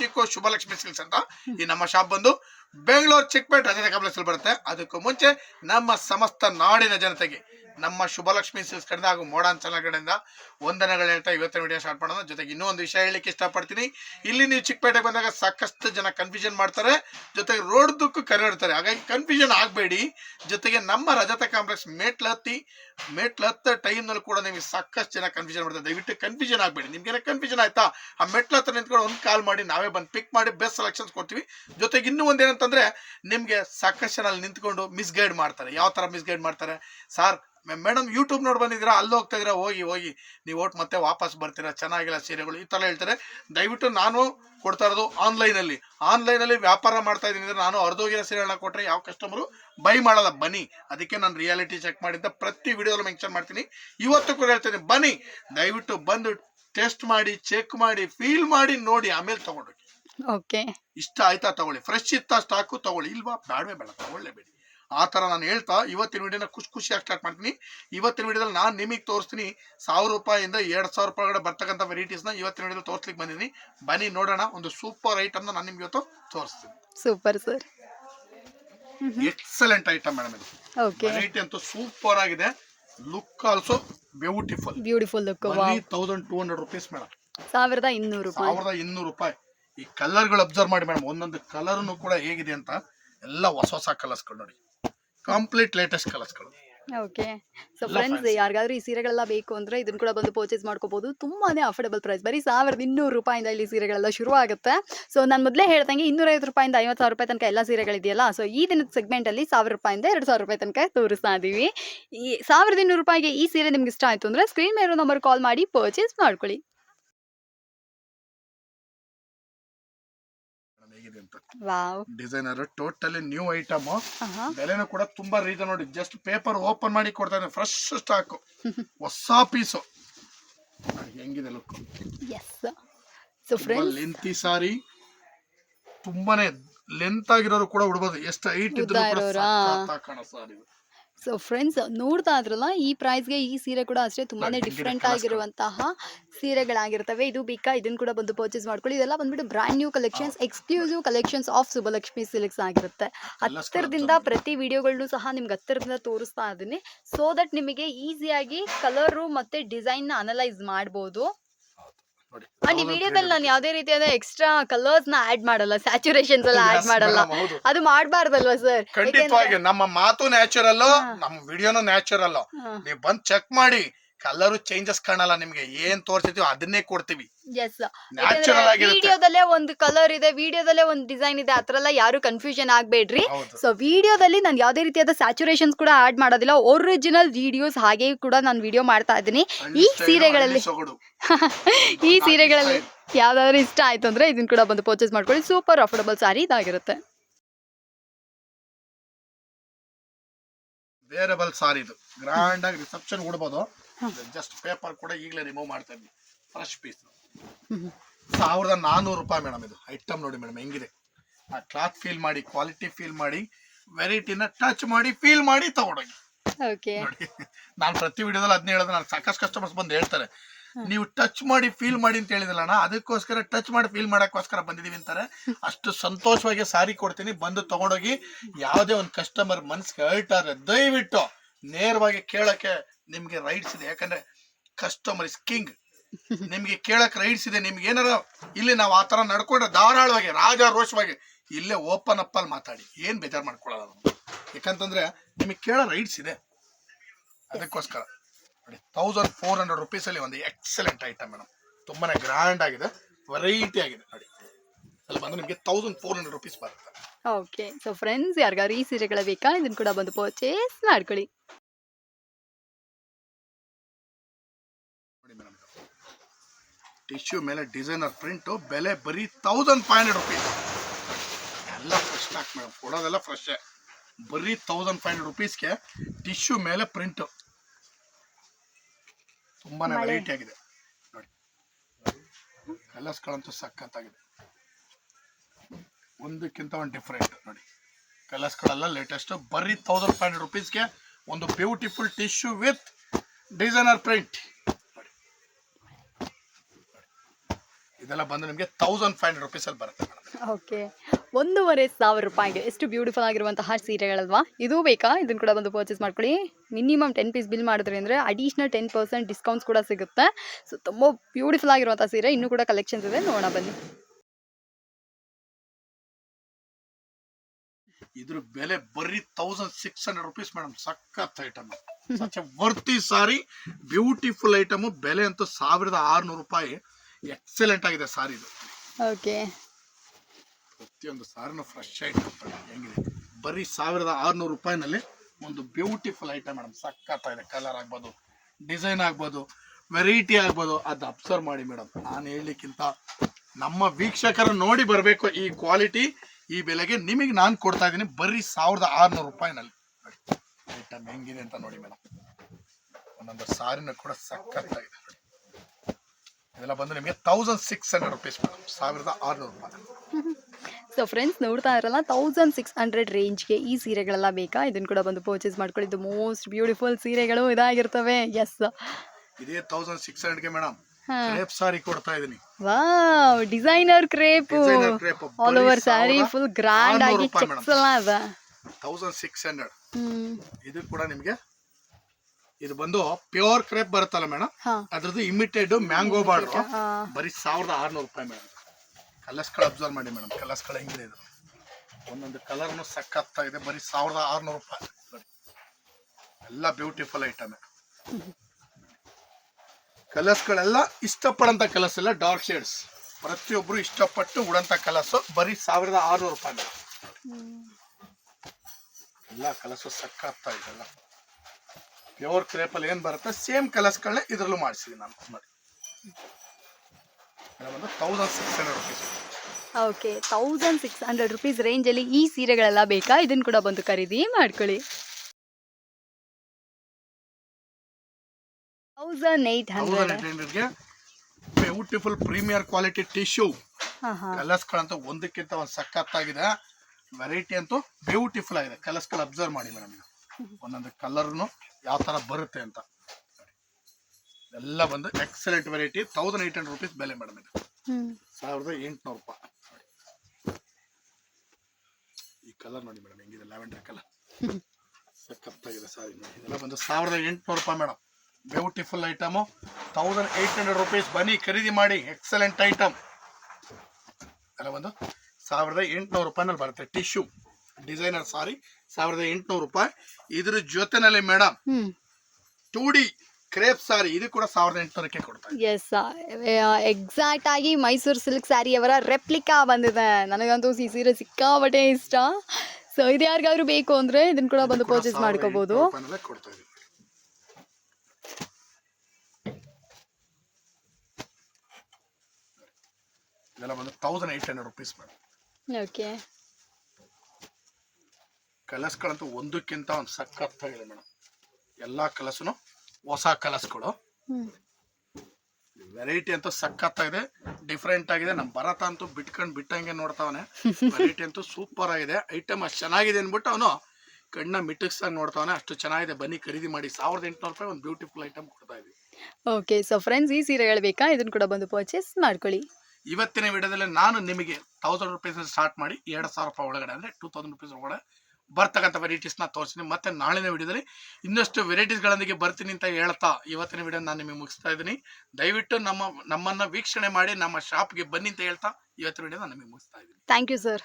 ಚಿಕ್ಕು ಶುಭಲಕ್ಷ್ಮಿ ಸಿಲ್ಸ್ ಅಂತ ಈ ನಮ್ಮ ಶಾಪ್ ಬಂದು ಬೆಂಗಳೂರು ಚಿಕ್ಕಪೇಟೆ ರಜತ ಕಾಂಪ್ಲೆಕ್ಸ್ ಬರುತ್ತೆ. ಅದಕ್ಕೂ ಮುಂಚೆ ನಮ್ಮ ಸಮಸ್ತ ನಾಡಿನ ಜನತೆಗೆ ನಮ್ಮ ಶುಭಲಕ್ಷ್ಮಿ ಸಿಲ್ಸ್ ಕಡೆಯಿಂದ ಹಾಗೂ ಮೋಡಾನ್ ಕಡೆಯಿಂದ ವಂದನೆಗಳು ಹೇಳ್ತಾ ಇವತ್ತಿನ ವಿಡಿಯೋ ಸ್ಟಾರ್ಟ್ ಮಾಡೋಣ. ಜೊತೆಗೆ ಇನ್ನೂ ಒಂದು ವಿಷಯ ಹೇಳಲಿಕ್ಕೆ ಇಷ್ಟಪಡ್ತೀನಿ. ಇಲ್ಲಿ ನೀವು ಚಿಕ್ಕಪೇಟೆಗೆ ಬಂದಾಗ ಸಾಕಷ್ಟು ಜನ ಕನ್ಫ್ಯೂಷನ್ ಮಾಡ್ತಾರೆ. ಜೊತೆಗೆ ರೋಡ್ ದುಕ್ಕು ಕರೆ ಹಾಗಾಗಿ ಕನ್ಫ್ಯೂಷನ್ ಆಗಬೇಡಿ. ಜೊತೆಗೆ ನಮ್ಮ ರಜತ ಕಾಂಪ್ಲೆಕ್ಸ್ ಮೇಟ್ಲ ಹತ್ತಿ ಮೆಟ್ಲು ಹತ್ತ ಟೈಮ್ನಲ್ಲಿ ಕೂಡ ನಿಮಗೆ ಸಾಕಷ್ಟು ಜನ ಕನ್ಫ್ಯೂಷನ್ ಮಾಡ್ತಾರೆ. ದಯವಿಟ್ಟು ಕನ್ಫ್ಯೂಷನ್ ಆಗಬೇಡಿ. ನಿಮ್ಗೆ ಕನ್ಫ್ಯೂಷನ್ ಆಯ್ತಾ? ಆ ಮೆಟ್ಲ ಹತ್ರ ನಿಂತ್ಕೊಂಡು ಒಂದು ಕಾಲ್ ಮಾಡಿ, ನಾವೇ ಬಂದು ಪಿಕ್ ಮಾಡಿ ಬೆಸ್ಟ್ ಸೆಲೆಕ್ಷನ್ಸ್ ಕೊಡ್ತೀವಿ. ಜೊತೆಗೆ ಇನ್ನೂ ಒಂದೇನಂತಂದ್ರೆ ನಿಮಗೆ ಸಾಕಷ್ಟು ಜನ ಅಲ್ಲಿ ನಿಂತ್ಕೊಂಡು ಮಿಸ್ಗೈಡ್ ಮಾಡ್ತಾರೆ. ಯಾವ ಥರ ಮಿಸ್ಗೈಡ್ ಮಾಡ್ತಾರೆ? ಸಾರ್ ಮೇಡಮ್ ಯೂಟ್ಯೂಬ್ ನೋಡಿ ಬಂದಿದ್ದೀರಾ? ಅಲ್ಲಿ ಹೋಗ್ತಾ ಇದೀರಾ ಹೋಗಿ ಹೋಗಿ. ನೀವು ಓಟ್ ಮತ್ತೆ ವಾಪಸ್ ಬರ್ತೀರಾ? ಚೆನ್ನಾಗಿಲ್ಲ ಸೀರೆಗಳು. ಈ ಥರ ಹೇಳ್ತಾರೆ. ದಯವಿಟ್ಟು ನಾನು ಕೊಡ್ತಾ ಇರೋದು ಆನ್ಲೈನಲ್ಲಿ ಆನ್ಲೈನಲ್ಲಿ ವ್ಯಾಪಾರ ಮಾಡ್ತಾ ಇದ್ದೀನಿ ಅಂದ್ರೆ ನಾನು ಅರ್ಧೋಗಿರೋ ಸೀರೆಗಳನ್ನ ಕೊಟ್ಟರೆ ಯಾವ ಕಸ್ಟಮರು ಬೈ ಮಾಡಲ್ಲ. ಬನ್ನಿ. ಅದಕ್ಕೆ ನಾನು ರಿಯಾಲಿಟಿ ಚೆಕ್ ಮಾಡಿದ್ದ ಪ್ರತಿ ವಿಡಿಯೋದಲ್ಲಿ ಮೆನ್ಷನ್ ಮಾಡ್ತೀನಿ. ಇವತ್ತು ಕೂಡ ಹೇಳ್ತೀನಿ. ಬನ್ನಿ. ದಯವಿಟ್ಟು ಬಂದು ಟೆಸ್ಟ್ ಮಾಡಿ ಚೆಕ್ ಮಾಡಿ ಫೀಲ್ ಮಾಡಿ ನೋಡಿ. ಆಮೇಲೆ ತಗೊಂಡೋಗಿ ಓಕೆ ಇಷ್ಟ ಆಯ್ತಾ ತಗೊಳ್ಳಿ. ಫ್ರೆಶ್ ಇತ್ತ ಸ್ಟಾಕು ತಗೊಳ್ಳಿ. ಇಲ್ವಾ? ಬೇಡವೇ ಬೇಡ. ತಗೊಳ್ಳೇಬೇಡಿ ಆ ಥರ ನಾನು ಹೇಳ್ತಾ ಇವತ್ತಿನ ವಿಡಿಯೋನ ಖುಷಿ ಖುಷಿಯಾಗಿ ಸ್ಟಾರ್ಟ್ ಮಾಡ್ತೀನಿ. ಇವತ್ತಿನ ವಿಡಿಯೋದಲ್ಲಿ ನಾನು ನಿಮಗೆ ತೋರಿಸ್ತೀನಿ ಸಾವಿರ ರೂಪಾಯಿಂದ ಎರಡು ಸಾವಿರ ರೂಪಾಯಿ ಒಳಗಡೆ ಬರ್ತಕ್ಕಂಥ ವೆರೈಟೀಸ್ನ ಇವತ್ತಿನ ವಿಡಿಯೋದಲ್ಲಿ ತೋರಿಸ್ಲಿಕ್ಕೆ ಬಂದಿದ್ದೀನಿ. ಬನ್ನಿ ನೋಡೋಣ ಒಂದು ಸೂಪರ್ ಐಟಮ್ನ ನಾನು ನಿಮ್ಗೆ ಇವತ್ತು ತೋರಿಸ್ತೀನಿ. Super sir excellent item madam ಇದು. ವೆರೈಟಿ ಅಂತೂ ಸೂಪರ್ ಆಗಿದೆ. Look also beautiful beautiful look thousand two hundred rupees madam ಸಾವಿರದ ಇನ್ನೂರು ಸಾವಿರದ ಇನ್ನೂರು ರೂಪಾಯಿ. ಈ ಕಲರ್ಗಳು ಅಬ್ಸರ್ವ್ ಮಾಡಿ ಮೇಡಮ್ ಒಂದೊಂದು ಕಲರ್ನು ಕೂಡ ಹೇಗಿದೆ ಅಂತ. ಎಲ್ಲ ಹೊಸ ಹೊಸ ಕಲರ್ಸ್ಗಳು ನೋಡಿ. ಕಂಪ್ಲೀಟ್ ಲೇಟೆಸ್ಟ್ ಕಲರ್ಸ್ಗಳು ಓಕೆ ಸೊ ಫ್ರೆಂಡ್ಸ್. ಯಾರಿಗಾದ್ರೂ ಈ ಸೀರೆಗಳೆಲ್ಲ ಬೇಕು ಅಂದ್ರೆ ಇದನ್ನ ಕೂಡ ಬಂದು ಪರ್ಚೇಸ್ ಮಾಡ್ಕೋಬಹುದು ತುಂಬಾನೇ ಅಫೋರ್ಡಬಲ್ ಪ್ರೈಸ್ ಬರೀ ಸಾವಿರದ ಇನ್ನೂರು ರೂಪಾಯಿಂದ ಇಲ್ಲಿ ಸೀರೆಗಳೆಲ್ಲ ಶುರು ಆಗುತ್ತೆ ಸೊ ನಾನು ಮೊದಲೇ ಹೇಳ್ದಂಗೆ ಇನ್ನೂರೈವತ್ತು ರೂಪಾಯಿಂದ ಐವತ್ತು ಸಾವಿರ ರೂಪಾಯಿ ತನಕ ಎಲ್ಲ ಸೀರೆಗಳಿದೆಯಲ್ಲ ಸೊ ಈ ದಿನದ ಸೆಗ್ಮೆಂಟ್ ಅಲ್ಲಿ ಸಾವಿರ ರೂಪಾಯಿಂದ ಎರಡು ಸಾವಿರ ರೂಪಾಯಿ ತನಕ ತೋರಿಸ್ತಾ ಇದೀವಿ. ಈ ಸಾವಿರದ ಇನ್ನೂರು ರೂಪಾಯಿಗೆ ಈ ಸೀರೆ ನಿಮ್ಗೆ ಇಷ್ಟ ಆಯ್ತು ಅಂದ್ರೆ ಸ್ಕ್ರೀನ್ ಮೇಲೆ ನಂಬರ್ ಕಾಲ್ ಮಾಡಿ ಪರ್ಚೇಸ್ ಮಾಡ್ಕೊಳ್ಳಿ. ಹೇಗಿದೆ ಅಂತ. ಡಿಸೈನರ್ ಟೋಟಲಿ ನ್ಯೂ ಐಟಮ್ ಬೆಲೆನೂ ಕೂಡ ತುಂಬಾ ರೀಸನ್ ನೋಡಿ. ಜಸ್ಟ್ ಪೇಪರ್ ಓಪನ್ ಮಾಡಿ ಕೊಡ್ತಾ ಇದ್ದಾರೆ ಫ್ರೆಶ್ ಸ್ಟಾಕ್ ಹೊಸ ಪೀಸು ಹೆಂಗಿದೆ ಲುಕ್ ಲೆಂತಿ ಸಾರಿ ತುಂಬಾನೇ ಲೆಂತ್ ಆಗಿರೋರು ಕೂಡ ಉಡ್ಬೋದು. ಎಷ್ಟು ಹೈಟ್ ಇದ್ರು ಕೂಡ ಸಾರಿ. ಸೊ ಫ್ರೆಂಡ್ಸ್ ನೋಡ್ತಾ ಇದ್ರಲ್ಲ ಈ ಪ್ರೈಸ್ಗೆ ಈ ಸೀರೆ ಕೂಡ ಅಷ್ಟೇ ತುಂಬಾನೇ ಡಿಫ್ರೆಂಟ್ ಆಗಿರುವಂತಹ ಸೀರೆಗಳಾಗಿರ್ತವೆ. ಇದು ಬೇಕಾ? ಇದನ್ನು ಕೂಡ ಬಂದು ಪರ್ಚೇಸ್ ಮಾಡ್ಕೊಳ್ಳಿ. ಇದೆಲ್ಲ ಬಂದ್ಬಿಟ್ಟು brand new collections exclusive collections of Subalakshmi silks ಆಗಿರುತ್ತೆ. ಹತ್ತಿರದಿಂದ ಪ್ರತಿ ವಿಡಿಯೋಗಳನ್ನೂ ಸಹ ನಿಮ್ಗೆ ಹತ್ತಿರದಿಂದ ತೋರಿಸ್ತಾ ಇದ್ದೀನಿ. ಸೊ ದಟ್ ನಿಮಗೆ ಈಸಿಯಾಗಿ ಕಲರು ಮತ್ತೆ ಡಿಸೈನ್ನ ಅನಲೈಸ್ ಮಾಡ್ಬೋದು. ನೋಡಿ. ಅಂಡ್ ಈ ವಿಡಿಯೋದಲ್ಲಿ ನಾನು ಯಾವುದೇ ರೀತಿಯಾದ ಎಕ್ಸ್ಟ್ರಾ ಕಲರ್ಸ್ನ ಆಡ್ ಮಾಡಲ್ಲ ಸ್ಯಾಚುರೇಷನ್ಸ್ ಎಲ್ಲ ಆಡ್ Yes, ಮಾಡಲ್ಲ. madam, ಹೌದು. ಅದು ಮಾಡಬಾರ್ದಲ್ವಾ ಸರ್ ಖಂಡಿತವಾಗಿ ನಮ್ಮ ಮಾತು ನ್ಯಾಚುರಲ್ ನಮ್ಮ ವಿಡಿಯೋನು ನ್ಯಾಚುರಲ್ ನೀವು ಬಂದ್ ಚೆಕ್ ಮಾಡಿ. ಕಲರ್ ಚೇಂಜಸ್ ಕಾಣಲ್ಲ ನಿಮ್ಗೆ. ಏನ್ ತೋರ್ಸಿದೀವಿ ಅದನ್ನೇ ಕೊಡ್ತೀವಿ. ಎಸ್ ನ್ಯಾಚುರಲ್ ಆಗಿರುತ್ತೆ. ವಿಡಿಯೋದಲ್ಲೇ ಒಂದು ಕಲರ್ ಇದೆ ವಿಡಿಯೋದಲ್ಲೇ ಒಂದು ಡಿಸೈನ್ ಇದೆ ಆತರ ಎಲ್ಲ ಯಾರು ಕನ್ಫ್ಯೂಷನ್ ಆಗ್ಬೇಡ್ರಿ. ಹೌದು. ಸೊ ವಿಡಿಯೋದಲ್ಲಿ ನಾನು ಯಾವುದೇ ರೀತಿಯಾದ ಸ್ಯಾಚುರೇಷನ್ಸ್ ಕೂಡ ಆಡ್ ಮಾಡೋದಿಲ್ಲ. ಒರಿಜಿನಲ್ ವಿಡಿಯೋಸ್ ಹಾಗೆ ಕೂಡ ನಾನು ವಿಡಿಯೋ ಮಾಡ್ತಾ ಇದ್ದೀನಿ. ಹಳ್ಳಿ ಈ style, ಸೀರೆಗಳಲ್ಲಿ ಹಳ್ಳಿ ಸೊಗಡು ಈ ಸೀರೆಗಳಲ್ಲಿ ಯಾವ್ದಾದ್ರು ಇಷ್ಟ ಆಯ್ತು ಅಂದ್ರೆ ಇದನ್ನ ಕೂಡ ಬಂದು ಪರ್ಚೇಸ್ ಮಾಡ್ಕೊಳ್ಳಿ. ಸೂಪರ್ ಅಫೋರ್ಡಬಲ್ ಸಾರಿ ಇದಾಗಿರುತ್ತೆ. ವೇರಬಲ್ ಸಾರಿ ಇದು. ಗ್ರ್ಯಾಂಡ್ ಆಗಿ ರಿಸೆಪ್ಷನ್ ಉಡ್ಬೋದು ಜಸ್ಟ್ ಪೇಪರ್ ಕೂಡ ಈಗಲೇ ರಿಮೂವ್ ಮಾಡ್ತಾ ಇದ್ವಿ. Fresh piece. ಸಾವಿರದ ನಾನೂರು ರೂಪಾಯಿ ಮೇಡಮ್ ಇದು. ಐಟಮ್ ನೋಡಿ ಮೇಡಮ್ ಹೆಂಗಿದೆ? ಆ ಕ್ಲಾತ್ ಫೀಲ್ ಮಾಡಿ ಕ್ವಾಲಿಟಿ ಫೀಲ್ ಮಾಡಿ ವೆರೈಟಿನ ಟಚ್ ಮಾಡಿ ಫೀಲ್ ಮಾಡಿ ತಗೊಂಡೋಗಿ. ನೋಡಿ ನಾನು ಪ್ರತಿ ವಿಡಿಯೋದಲ್ಲಿ ಅದನ್ನ ಹೇಳೋದು ನಾನು ಸಾಕಷ್ಟು ಕಸ್ಟಮರ್ಸ್ ಬಂದು ಹೇಳ್ತಾರೆ. ನೀವು ಟಚ್ ಮಾಡಿ ಫೀಲ್ ಮಾಡಿ ಅಂತ ಹೇಳಿದಲ್ಲ ಅದಕ್ಕೋಸ್ಕರ ಟಚ್ ಮಾಡಿ ಫೀಲ್ ಮಾಡೋಕ್ಕೋಸ್ಕರ ಬಂದಿದ್ದೀವಿ ಅಂತಾರೆ. ಅಷ್ಟು ಸಂತೋಷವಾಗಿ ಸಾರಿ ಕೊಡ್ತೀನಿ ಬಂದು ತಗೊಂಡೋಗಿ ಯಾವುದೇ ಒಂದು ಕಸ್ಟಮರ್ ಮನ್ಸಿಗೆ ಹೇಳ್ತಾರೆ ದಯವಿಟ್ಟು ನೇರವಾಗಿ ಕೇಳಕ್ಕೆ ನಿಮ್ಗೆ ರೈಟ್ಸ್ ಇದೆ. ಯಾಕಂದ್ರೆ ಕಸ್ಟಮರ್ ಇಸ್ ಕಿಂಗ್ ನಿಮ್ಗೆ ಕೇಳಕ್ ರೈಟ್ಸ್ ಇದೆ. ನಿಮ್ಗೆ ಏನಾರ ಇಲ್ಲಿ ನಾವು ಆ ತರ ನಡ್ಕೊಂಡ್ರೆ ಧಾರಾಳವಾಗಿ ರಾಜ ರೋಷವಾಗಿ ಇಲ್ಲೇ ಓಪನ್ ಅಪ್ ಅಲ್ಲಿ ಮಾತಾಡಿ. ಏನ್ ಬೇಜಾರ್ ಮಾಡ್ಕೊಳ್ಳಲ್ಲ ನಾವು ಯಾಕಂತಂದ್ರೆ ನಿಮಗೆ ಕೇಳೋ ರೈಟ್ಸ್ ಇದೆ. ಅದಕ್ಕೋಸ್ಕರ. ನೋಡಿ ತೌಸಂಡ್ ಫೋರ್ ಹಂಡ್ರೆಡ್ ರುಪೀಸ್ ಅಲ್ಲಿ ಒಂದು ಎಕ್ಸಲೆಂಟ್ ಐಟಮ್ ಮೇಡಮ್ ತುಂಬಾನೇ ಗ್ರ್ಯಾಂಡ್ ಆಗಿದೆ. ವೆರೈಟಿ ಆಗಿದೆ. ನೋಡಿ. ಅಲ್ಲಿ ಬಂದು ನಿಮಗೆ ತೌಸಂಡ್ ಫೋರ್ ಹಂಡ್ರೆಡ್ ರುಪೀಸ್ ಬರುತ್ತೆ. ಓಕೆ. ಸೊ ಫ್ರೆಂಡ್ಸ್ ಯಾರಿಗಾದ್ರೂ ಈ ಸೀರೆಗಳ ಬೇಕಾ? ಇದನ್ನು ಕೂಡ ಬಂದು ಪರ್ಚೇಸ್ ಮಾಡ್ಕೊಳ್ಳಿ. ನೋಡಿ ಮೇಡಮ್ ಟಿಶ್ಯೂ ಮೇಲೆ ಡಿಸೈನರ್ ಪ್ರಿಂಟು ಬೆಲೆ ಬರೀ ತೌಸಂಡ್ ಫೈವ್ ಹಂಡ್ರೆಡ್ ರುಪೀಸ್ ಎಲ್ಲ ಫ್ರೆಶ್ ಹಾಕಿ ಮೇಡಮ್ ಕೊಡೋದೆಲ್ಲ ಫ್ರೆಶ್ ಬರೀ ತೌಸಂಡ್ ಫೈವ್ ಹಂಡ್ರೆಡ್ ರುಪೀಸ್ಗೆ ಟಿಶ್ಯೂ ಮೇಲೆ ಪ್ರಿಂಟು ತುಂಬಾನೇ ವೆರೈಟಿ ಆಗಿದೆ. ನೋಡಿ. ಕಲರ್ಸ್ಗಳಂತೂ ಸಖತ್ತಾಗಿದೆ. ಒಂದಕ್ಕಿಂತ ಒಂದು ಡಿಫ್ರೆಂಟ್ ನೋಡಿ, ಕಲರ್ಸ್ಗಳೆಲ್ಲ ಲೇಟೆಸ್ಟ್ ಬರೀ ತೌಸಂಡ್ ಫೈವ್ ಹಂಡ್ರೆಡ್ ರುಪೀಸ್ಗೆ ಒಂದು beautiful tissue with designer print ಇದೆಲ್ಲ ಬಂದು ನಿಮಗೆ ತೌಸಂಡ್ ಫೈವ್ ಹಂಡ್ರೆಡ್ ರುಪೀಸಲ್ಲಿ ಬರುತ್ತೆ ಓಕೆ. ಒಂದೂವರೆ ಸಾವಿರ ರೂಪಾಯಿಗೆ ಎಷ್ಟು ಬ್ಯೂಟಿಫುಲ್ ಆಗಿರುವಂತಹ ಸೀರೆಗಳಲ್ವಾ? ಇದು ಬೇಕಾ? ಇದನ್ನು ಕೂಡ ಬಂದು ಪರ್ಚೇಸ್ ಮಾಡ್ಕೊಳ್ಳಿ. ಮಿನಿಮಮ್ ಟೆನ್ ಪೀಸ್ ಬಿಲ್ ಮಾಡಿದ್ರೆ ಅಂದರೆ ಅಡಿಷ್ನಲ್ ಟೆನ್ ಪರ್ಸೆಂಟ್ ಡಿಸ್ಕೌಂಟ್ಸ್ ಕೂಡ ಸಿಗುತ್ತೆ. ಸೊ ತುಂಬ ಬ್ಯೂಟಿಫುಲ್ ಆಗಿರುವಂಥ ಸೀರೆ. ಇನ್ನೂ ಕೂಡ ಕಲೆಕ್ಷನ್ಸ್ ಇದೆ. ನೋಡೋಣ ಬನ್ನಿ. ಇದ್ರ ಬೆಲೆ ಬರೀ thousand six hundred rupees madam ಸಖತ್ item worthy sari beautiful item ಬೆಲೆ ಅಂತೂ ಸಾವಿರದ ಆರುನೂರು ರೂಪಾಯಿ. ಎಕ್ಸಲೆಂಟ್ ಆಗಿದೆ ಸಾರಿ ಇದು. ಓಕೆ ಪ್ರತಿಯೊಂದು ಸಾರಿನೂ ಫ್ರೆಶ್ ಐಟಮ್ ಹೆಂಗಿದೆ? ಬರೀ ಸಾವಿರದ ಆರ್ನೂರು ರೂಪಾಯಿನಲ್ಲಿ ಒಂದು ಬ್ಯೂಟಿಫುಲ್ ಐಟಮ್ ಮೇಡಮ್ ಸಖತ್ತಾಗಿದೆ ಕಲರ್ ಆಗ್ಬೋದು ಡಿಸೈನ್ ಆಗ್ಬೋದು ವೆರೈಟಿ ಆಗ್ಬೋದು. ಅದು ಅಬ್ಸರ್ವ್ ಮಾಡಿ ಮೇಡಮ್ ನಾನು ಹೇಳಲಿಕ್ಕಿಂತ ನಮ್ಮ ವೀಕ್ಷಕರು ನೋಡಿ ಬರಬೇಕು ಈ ಕ್ವಾಲಿಟಿ ಈ ಬೆಲೆಗೆ ನಿಮಗೆ ನಾನು ಕೊಡ್ತಾ ಇದ್ದೀನಿ ಬರೀ ಸಾವಿರದ ಆರುನೂರು ರೂಪಾಯಿನಲ್ಲಿ. ಐಟಮ್ ಹೆಂಗಿದೆ ಅಂತ ನೋಡಿ ಮೇಡಮ್ ಒಂದೊಂದು ಸಾರಿನ ಕೂಡ ಸಕ್ಕತ್ತಾಗಿದೆ ಇದೆಲ್ಲ ಬಂದು ನಿಮಗೆ thousand six hundred rupees madam ಸಾವಿರದ ಆರುನೂರು ರೂಪಾಯಿ. ಸೊ ಫ್ರೆಂಡ್ಸ್ ನೋಡ್ತಾ ಇರಲ್ಲ ತೌಸಂಡ್ ಸಿಕ್ಸ್ ಹಂಡ್ರೆಡ್ ರೇಂಜ್ಗೆ ಈ ಸೀರೆಗಳೆಲ್ಲ ಬೇಕಾ? ಇದನ್ನು ಕೂಡ ಬಂದು ಪರ್ಚೇಸ್ ಮಾಡ್ಕೊಳ್ಳಿದ್ದು ಮೋಸ್ಟ್ ಬ್ಯೂಟಿಫುಲ್ ಸೀರೆಗಳು ಇದಾಗಿರ್ತವೆ. ಎಸ್ ಇದೇ ತೌಸಂಡ್ ಸಿಕ್ಸ್ ಹಂಡ್ರೆಡ್ಗೆ ಮೇಡಮ್ ಕ್ರೇಪ್ ಸಾರಿ ಕೊಡ್ತಾ ಇದೀನಿ. Wow designer crepe. All over sari full grand ಆಗಿ ಚೆಕ್ಸ್ ಎಲ್ಲ ಅದ. ತೌಸಂಡ್ ಸಿಕ್ಸ್ ಹಂಡ್ರೆಡ್ ಇದು ಕೂಡ ನಿಮಗೆ ಇದು ಬಂದು ಪ್ಯೂರ್ ಕ್ರೇಪ್ ಬರುತ್ತಲ್ಲ ಮೇಡಮ್? ಅದರದ್ದು ಇಮಿಟೆಡ್ ಮ್ಯಾಂಗೋ ಬಾರ್ಡರ್ ಬರಿ ಸಾವಿರದ ಆರ್ನೂರು ರೂಪಾಯಿ ಮೇಡಮ್. ಕಲರ್ಸ್ಗಳು ಅಬ್ಸರ್ವ್ ಮಾಡಿ ಮೇಡಮ್. ಕಲರ್ಸ್ಗಳು ಹೆಂಗಿದೆ ಇದು? ಒಂದೊಂದು ಕಲರ್ನು ಸಖತ್ತಾಗಿದೆ. ಬರೀ ಸಾವಿರದ ಆರ್ನೂರು ರೂಪಾಯಿ. ಎಲ್ಲ ಬ್ಯೂಟಿಫುಲ್ ಐಟಮ್ ಕಲರ್ಸ್ಗಳೆಲ್ಲ ಇಷ್ಟಪಡಂತ ಕಲರ್ಸ್ ಎಲ್ಲ ಡಾರ್ಕ್ ಶೇಡ್ಸ್ ಪ್ರತಿಯೊಬ್ಬರು ಇಷ್ಟಪಟ್ಟು ಉಡಂತ ಕಲರ್ಸು ಬರೀ ಸಾವಿರದ ಆರುನೂರು ರೂಪಾಯಿ ಎಲ್ಲ ಕಲರ್ಸು ಸಕ್ಕತ್ತ ಇದೆಲ್ಲ ಪ್ಯೂರ್ ಕ್ರೇಪಲ್ಲಿ ಏನು ಬರುತ್ತೆ? ಸೇಮ್ ಕಲರ್ಸ್ಗಳನ್ನ ಇದರಲ್ಲೂ ಮಾಡಿಸಿದ್ದೀನಿ ನಾನು. ನೋಡಿ. Thousand six okay thousand six hundred rupees ರೇಂಜಲ್ಲಿ ಈ ಸೀರೆಗಳೆಲ್ಲ ಬೇಕಾ? ಇದನ್ನು ಕೂಡ ಬಂದು ಖರೀದಿ ಮಾಡ್ಕೊಳ್ಳಿ. Thousand eight thousand hundred eight ಹಂಡ್ರೆಡ್ಗೆ beautiful premier quality tissue ಹಾಂ ಹಾಂ. ಕಲರ್ಸ್ಗಳಂತೂ ಒಂದಕ್ಕಿಂತ ಒಂದು ಸಖತ್ತಾಗಿದೆ. ವೆರೈಟಿ ಅಂತೂ ಬ್ಯೂಟಿಫುಲ್ ಆಗಿದೆ. ಕಲರ್ಸ್ಗಳು ಅಬ್ಸರ್ವ್ ಮಾಡಿ ಮೇಡಮ್ ಇದು ಒಂದೊಂದು ಕಲರ್ನು ಯಾವ ತರ ಬರುತ್ತೆ ಅಂತ. ಎಲ್ಲ ಬಂದು excellent variety thousand eight hundred rupees ಬೆಲೆ ಮೇಡಮ್ ಇದು. ಸಾವಿರದ ಎಂಟುನೂರು ರೂಪಾಯಿ. ಈ ಕಲರ್ ನೋಡಿ ಮೇಡಮ್ ಹೆಂಗಿದೆ? ಲ್ಯಾವೆಂಡರ್ ಕಲರ್ ಸಖತ್ತಾಗಿದೆ ಸಾರಿ ನೋಡಿ. ಇದೆಲ್ಲ ಬಂದು ಸಾವಿರದ ಎಂಟುನೂರು ರೂಪಾಯಿ madam beautiful item. Thousand eight hundred rupees ಬನ್ನಿ ಖರೀದಿ ಮಾಡಿ ಎಕ್ಸಲೆಂಟ್ ಐಟಮ್ ಅಲ್ಲ ಬಂದು ಸಾವಿರದ ಎಂಟುನೂರು ರೂಪಾಯಿನಲ್ಲಿ ಬರುತ್ತೆ ಟಿಶ್ಯೂ ಡಿಸೈನರ್ ಸಾರಿ ಸಾವಿರದ ಎಂಟುನೂರು ರೂಪಾಯಿ. ಇದ್ರ ಜೊತೆನಲ್ಲಿ madam two D crepe sari ಇದು ಕೂಡ ಸಾವಿರದ ಎಂಟುನೂರಕ್ಕೆ ಕೊಡ್ತಾರೆ. ಎಸ್ ಎಕ್ಸಾಕ್ಟ್ ಆಗಿ ಮೈಸೂರು ಸಿಲ್ಕ್ ಸ್ಯಾರಿಯವರ ರೆಪ್ಲಿಕಾ ಬಂದಿದೆ. ನನಗಂತೂ ಸಿ ಸೀರೆ ಸಿಕ್ಕಾಪಟ್ಟೆ ಇಷ್ಟ. ಸೊ ಇದು ಯಾರಿಗಾದ್ರೂ ಬೇಕು ಅಂದರೆ ಇದನ್ನ ಕೂಡ ಬಂದು ಪರ್ಚೇಸ್ ಮಾಡ್ಕೋಬೋದು. ರೂಪಾಯಿನಲ್ಲೇ ಕೊಡ್ತಾ ಇದೆಲ್ಲ ಬಂದು thousand eight hundred rupees madam. Okay ಕಲರ್ಸ್ಗಳಂತೂ ಒಂದಕ್ಕಿಂತ ಒಂದು ಸಖತ್ತಾಗಿದೆ ಮೇಡಮ್. ಎಲ್ಲ ಕಲಸನು ಹೊಸ ಕಲಸ್ಗಳು. ವೆರೈಟಿ ಅಂತೂ ಸಖತ್ತಾಗಿದೆ ಡಿಫ್ರೆಂಟ್ ಆಗಿದೆ. ನಮ್ಮ ಭರತ ಅಂತೂ ಬಿಟ್ಕೊಂಡು ಬಿಟ್ಟಂಗೆ ನೋಡ್ತಾವನೆ. ವೆರೈಟಿ ಅಂತೂ ಸೂಪರ್ ಆಗಿದೆ. ಐಟಮ್ ಅಷ್ಟು ಚೆನ್ನಾಗಿದೆ ಅಂದ್ಬಿಟ್ಟು ಅವನು ಕಣ್ಣ ಮಿಟಕ್ಸ್ದಾಗ ನೋಡ್ತಾವನೆ. ಅಷ್ಟು ಚೆನ್ನಾಗಿದೆ. ಬನ್ನಿ ಖರೀದಿ ಮಾಡಿ. ಸಾವಿರದ ಎಂಟುನೂರು ರೂಪಾಯಿ ಒಂದು ಬ್ಯೂಟಿಫುಲ್ ಐಟಮ್ ಕೊಡ್ತಾ ಇದ್ದೀವಿ ಓಕೆ ಸೊ ಫ್ರೆಂಡ್ಸ್ ಈ ಸೀರೆಗಳು ಬೇಕಾ ಇದನ್ನು ಕೂಡ ಬಂದು ಪರ್ಚೇಸ್ ಮಾಡ್ಕೊಳ್ಳಿ. ಇವತ್ತಿನ ವಿಡಿಯೋದಲ್ಲಿ ನಾನು ನಿಮಗೆ ತೌಸಂಡ್ ರುಪೀಸ್ ಸ್ಟಾರ್ಟ್ ಮಾಡಿ ಎರಡು ಸಾವಿರ ರೂಪಾಯಿ ಒಳಗಡೆ ಅಂದರೆ ಟೂ ತೌಸಂಡ್ ರುಪೀಸ್ ಒಳಗಡೆ ಬರ್ತಕ್ಕಂಥ ವೆರೈಟೀಸ್ನ ತೋರಿಸ್ತೀನಿ. ಮತ್ತೆ ನಾಳಿನ ವಿಡಿಯೋದಲ್ಲಿ ಇನ್ನಷ್ಟು ವೆರೈಟೀಸ್ಗಳೊಂದಿಗೆ ಬರ್ತೀನಿ ಅಂತ ಹೇಳ್ತಾ ಇವತ್ತಿನ ವಿಡಿಯೋ ನಾನು ನಿಮಗೆ ಮುಗಿಸ್ತಾ ಇದ್ದೀನಿ. ದಯವಿಟ್ಟು ನಮ್ಮ ನಮ್ಮನ್ನು ವೀಕ್ಷಣೆ ಮಾಡಿ ನಮ್ಮ ಶಾಪ್ಗೆ ಬನ್ನಿ ಅಂತ ಹೇಳ್ತಾ ಇವತ್ತಿನ ವಿಡಿಯೋ ನಾನು ನಿಮಗೆ ಮುಗಿಸ್ತಾ ಇದ್ದೀನಿ. Thank you sir